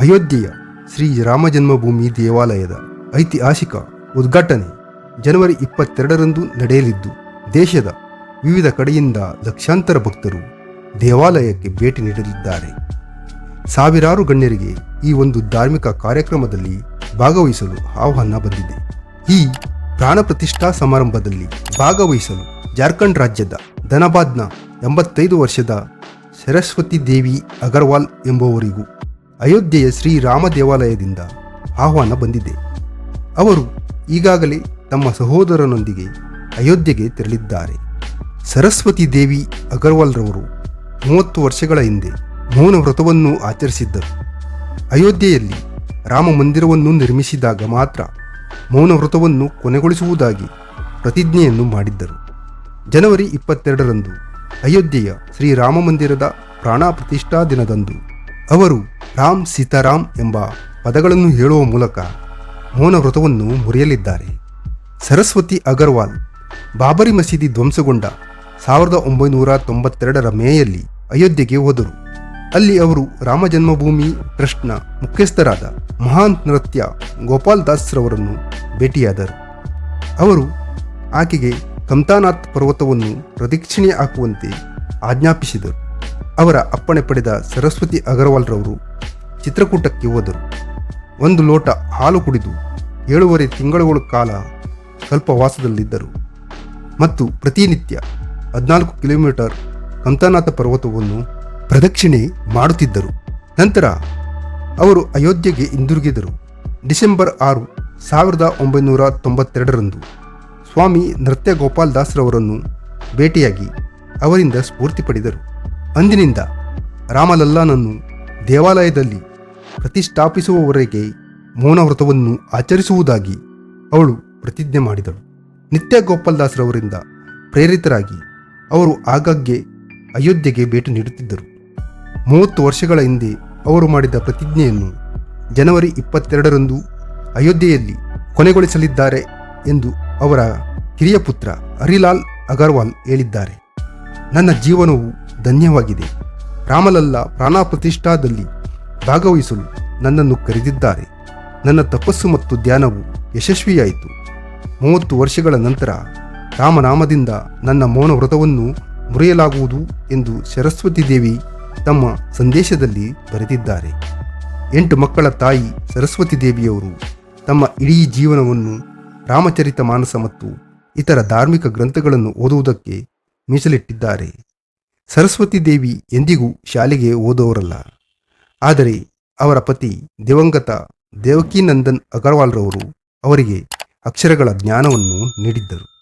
ಅಯೋಧ್ಯೆಯ ಶ್ರೀ ರಾಮ ಜನ್ಮಭೂಮಿ ದೇವಾಲಯದ ಐತಿಹಾಸಿಕ ಉದ್ಘಾಟನೆ ಜನವರಿ ಇಪ್ಪತ್ತೆರಡರಂದು ನಡೆಯಲಿದ್ದು, ದೇಶದ ವಿವಿಧ ಕಡೆಯಿಂದ ಲಕ್ಷಾಂತರ ಭಕ್ತರು ದೇವಾಲಯಕ್ಕೆ ಭೇಟಿ ನೀಡಲಿದ್ದಾರೆ. ಸಾವಿರಾರು ಗಣ್ಯರಿಗೆ ಈ ಒಂದು ಧಾರ್ಮಿಕ ಕಾರ್ಯಕ್ರಮದಲ್ಲಿ ಭಾಗವಹಿಸಲು ಆಹ್ವಾನ ಬಂದಿದೆ. ಈ ಪ್ರಾಣ ಪ್ರತಿಷ್ಠಾ ಸಮಾರಂಭದಲ್ಲಿ ಭಾಗವಹಿಸಲು ಜಾರ್ಖಂಡ್ ರಾಜ್ಯದ ಧನಬಾದ್ನ ಎಂಬತ್ತೈದು ವರ್ಷದ ಸರಸ್ವತಿ ದೇವಿ ಅಗರ್ವಾಲ್ ಎಂಬುವರಿಗೂ ಅಯೋಧ್ಯೆಯ ಶ್ರೀರಾಮ ದೇವಾಲಯದಿಂದ ಆಹ್ವಾನ ಬಂದಿದೆ. ಅವರು ಈಗಾಗಲೇ ತಮ್ಮ ಸಹೋದರನೊಂದಿಗೆ ಅಯೋಧ್ಯೆಗೆ ತೆರಳಿದ್ದಾರೆ. ಸರಸ್ವತಿ ದೇವಿ ಅಗರ್ವಾಲ್ರವರು ಮೂವತ್ತು ವರ್ಷಗಳ ಹಿಂದೆ ಮೌನ ವ್ರತವನ್ನು ಆಚರಿಸಿದ್ದರು. ಅಯೋಧ್ಯೆಯಲ್ಲಿ ರಾಮ ಮಂದಿರವನ್ನು ನಿರ್ಮಿಸಿದಾಗ ಮಾತ್ರ ಮೌನ ವ್ರತವನ್ನು ಕೊನೆಗೊಳಿಸುವುದಾಗಿ ಪ್ರತಿಜ್ಞೆಯನ್ನು ಮಾಡಿದ್ದರು. ಜನವರಿ ಇಪ್ಪತ್ತೆರಡರಂದು ಅಯೋಧ್ಯೆಯ ಶ್ರೀರಾಮ ಮಂದಿರದ ಪ್ರಾಣ ಪ್ರತಿಷ್ಠಾ ದಿನದಂದು ಅವರು ರಾಮ್ ಸೀತಾರಾಮ್ ಎಂಬ ಪದಗಳನ್ನು ಹೇಳುವ ಮೂಲಕ ಮೌನ ವ್ರತವನ್ನು ಮುರಿಯಲಿದ್ದಾರೆ. ಸರಸ್ವತಿ ಅಗರ್ವಾಲ್ ಬಾಬರಿ ಮಸೀದಿ ಧ್ವಂಸಗೊಂಡ ಸಾವಿರದ ಒಂಬೈನೂರ ತೊಂಬತ್ತೆರಡರ ಮೇಯಲ್ಲಿ ಅಯೋಧ್ಯೆಗೆ ಹೋದರು. ಅಲ್ಲಿ ಅವರು ರಾಮ ಜನ್ಮಭೂಮಿ ಟ್ರಸ್ಟ್ನ ಮುಖ್ಯಸ್ಥರಾದ ಮಹಾನ್ ನೃತ್ಯ ಗೋಪಾಲ್ ದಾಸ್ರವರನ್ನು ಭೇಟಿಯಾದರು. ಅವರು ಆಕೆಗೆ ಕಮ್ತಾನಾಥ್ ಪರ್ವತವನ್ನು ಪ್ರದಕ್ಷಿಣೆ ಹಾಕುವಂತೆ ಆಜ್ಞಾಪಿಸಿದರು. ಅವರ ಅಪ್ಪಣೆ ಪಡೆದ ಸರಸ್ವತಿ ಅಗರ್ವಾಲ್ರವರು ಚಿತ್ರಕೂಟಕ್ಕೆ ಹೋದರು. ಒಂದು ಲೋಟ ಹಾಲು ಕುಡಿದು ಏಳುವರೆ ತಿಂಗಳುಗಳ ಕಾಲ ಸ್ವಲ್ಪ ವಾಸದಲ್ಲಿದ್ದರು. ಮತ್ತು ಪ್ರತಿನಿತ್ಯ ಹದಿನಾಲ್ಕು ಕಿಲೋಮೀಟರ್ ಕಂತನಾಥ ಪರ್ವತವನ್ನು ಪ್ರದಕ್ಷಿಣೆ ಮಾಡುತ್ತಿದ್ದರು. ನಂತರ ಅವರು ಅಯೋಧ್ಯೆಗೆ ಹಿಂದಿರುಗಿದರು. ಡಿಸೆಂಬರ್ ಆರು, ಸಾವಿರದ ಒಂಬೈನೂರ ತೊಂಬತ್ತೆರಡರಂದು ಸ್ವಾಮಿ ನೃತ್ಯ ಗೋಪಾಲ್ ದಾಸ್ರವರನ್ನು ಭೇಟಿಯಾಗಿ ಅವರಿಂದ ಸ್ಫೂರ್ತಿ ಪಡೆದರು. ಅಂದಿನಿಂದ ರಾಮಲಲ್ಲಾನನ್ನು ದೇವಾಲಯದಲ್ಲಿ ಪ್ರತಿಷ್ಠಾಪಿಸುವವರೆಗೆ ಮೌನವ್ರತವನ್ನು ಆಚರಿಸುವುದಾಗಿ ಅವಳು ಪ್ರತಿಜ್ಞೆ ಮಾಡಿದಳು. ನಿತ್ಯ ಗೋಪಾಲದಾಸರವರಿಂದ ಪ್ರೇರಿತರಾಗಿ ಅವರು ಆಗಾಗ್ಗೆ ಅಯೋಧ್ಯೆಗೆ ಭೇಟಿ ನೀಡುತ್ತಿದ್ದರು. ಮೂವತ್ತು ವರ್ಷಗಳ ಹಿಂದೆ ಅವರು ಮಾಡಿದ ಪ್ರತಿಜ್ಞೆಯನ್ನು ಜನವರಿ ಇಪ್ಪತ್ತೆರಡರಂದು ಅಯೋಧ್ಯೆಯಲ್ಲಿ ಕೊನೆಗೊಳಿಸಲಿದ್ದಾರೆ ಎಂದು ಅವರ ಕಿರಿಯ ಪುತ್ರ ಹರಿಲಾಲ್ ಅಗರ್ವಾಲ್ ಹೇಳಿದ್ದಾರೆ. ನನ್ನ ಜೀವನವು ಧನ್ಯವಾಗಿದೆ. ರಾಮಲಲ್ಲ ಪ್ರಾಣ ಪ್ರತಿಷ್ಠಾದಲ್ಲಿ ಭಾಗವಹಿಸಲು ನನ್ನನ್ನು ಕರೆದಿದ್ದಾರೆ. ನನ್ನ ತಪಸ್ಸು ಮತ್ತು ಧ್ಯಾನವು ಯಶಸ್ವಿಯಾಯಿತು. ಮೂವತ್ತು ವರ್ಷಗಳ ನಂತರ ರಾಮನಾಮದಿಂದ ನನ್ನ ಮೌನ ವ್ರತವನ್ನು ಮುರಿಯಲಾಗುವುದು ಎಂದು ಸರಸ್ವತಿ ದೇವಿ ತಮ್ಮ ಸಂದೇಶದಲ್ಲಿ ಬರೆದಿದ್ದಾರೆ. ಎಂಟು ಮಕ್ಕಳ ತಾಯಿ ಸರಸ್ವತಿ ದೇವಿಯವರು ತಮ್ಮ ಇಡೀ ಜೀವನವನ್ನು ರಾಮಚರಿತ ಮಾನಸ ಮತ್ತು ಇತರ ಧಾರ್ಮಿಕ ಗ್ರಂಥಗಳನ್ನು ಓದುವುದಕ್ಕೆ ಮೀಸಲಿಟ್ಟಿದ್ದಾರೆ. ಸರಸ್ವತಿ ದೇವಿ ಎಂದಿಗೂ ಶಾಲೆಗೆ ಓದೋರಲ್ಲ. ಆದರೆ ಅವರ ಪತಿ ದಿವಂಗತ ದೇವಕಿನಂದನ್ ಅಗರ್ವಾಲ್ರವರು ಅವರಿಗೆ ಅಕ್ಷರಗಳ ಜ್ಞಾನವನ್ನು ನೀಡಿದ್ದರು.